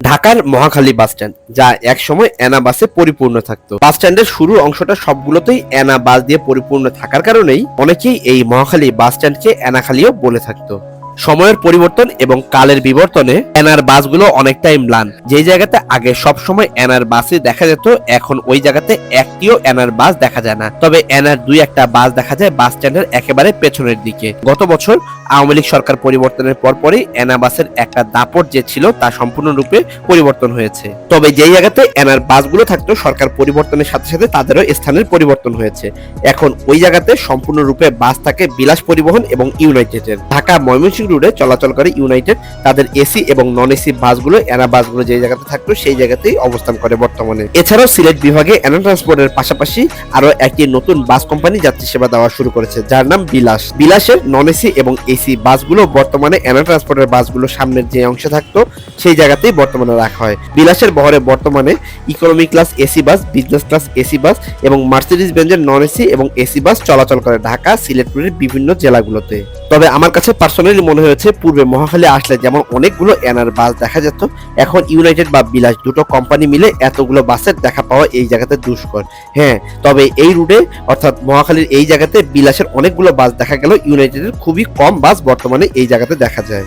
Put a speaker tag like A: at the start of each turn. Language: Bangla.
A: ঢাকার মহাখালী বাস স্ট্যান্ড, যা একসময় এনা বাসে পরিপূর্ণ থাকতো। বাস স্ট্যান্ডের শুরুর অংশটা সবগুলোতেই অ্যানা বাস দিয়ে পরিপূর্ণ থাকার কারণেই অনেকেই এই মহাখালী বাস স্ট্যান্ডকে এনাখালীও বলে থাকতো। সময়ের পরিবর্তন এবং কালের বিবর্তনে এনার বাসগুলো অনেকটাই ম্লান। যে জায়গাতে আগে সব সময় এনার বাসে দেখা যেত, এখন ওই জায়গাতে একটিও এনার বাস দেখা যায় না। তবে এনার দুই একটা বাস দেখা যায় বাস স্ট্যান্ডের একেবারে পেছনের দিকে। গত বছর আওয়ামী লীগ সরকার পরিবর্তনের পরপরই এনা বাসের একটা দাপট যে ছিল, তা সম্পূর্ণরূপে পরিবর্তন হয়েছে। তবে যেই জায়গাতে এনার বাসগুলো থাকতো, সরকার পরিবর্তনের সাথে সাথে তাদেরও স্থানের পরিবর্তন হয়েছে। এখন ওই জায়গাতে সম্পূর্ণরূপে বাস থাকে বিলাস পরিবহন এবং ইউনাইটেডের। ঢাকা, ময়মনসিংহ রুটে চলাচল করে ইউনাইটেড তাদের এসি এবং নন এসি বাসগুলো এনা বাসগুলো যে জায়গাতে থাকতো, সেই জায়গাতেই অবস্থান করে বর্তমানে। এছাড়াও সিলেট বিভাগে এনা ট্রান্সপোর্টের পাশাপাশি আরও একটি নতুন বাস কোম্পানি যাত্রী সেবা দেওয়া শুরু করেছে, যার নাম বিলাস বিলাসের নন এসি এবং এসি বাসগুলো বর্তমানে এনা ট্রান্সপোর্টের বাসগুলো সামনের যে অংশে থাকতো, সেই জায়গাতেই বর্তমানে রাখা হয়। বিলাসের বহরে বর্তমানে economy class AC bus business class AC bus এবং মার্সিডিজ বেঞ্জের নন এসি এবং এসি বাস চলাচল করে ঢাকা সিলেটপুরের বিভিন্ন জেলাগুলোতে। তবে আমার কাছে পার্সোনালি মনে হয়েছে, পূর্বে মহাখালী আসলে যেমন অনেকগুলো এনার বাস দেখা যেত, এখন ইউনাইটেড বা বিলাস দুটো কোম্পানি মিলে এতগুলো বাসের দেখা পাওয়া এই জায়গাতে দুষ্কর। হ্যাঁ তবে এই রুটে অর্থাৎ মহাখালীর এই জায়গাতে বিলাসের অনেকগুলো বাস দেখা গেল ইউনাইটেডের খুবই কম বাস বর্তমানে এই জায়গাতে দেখা যায়।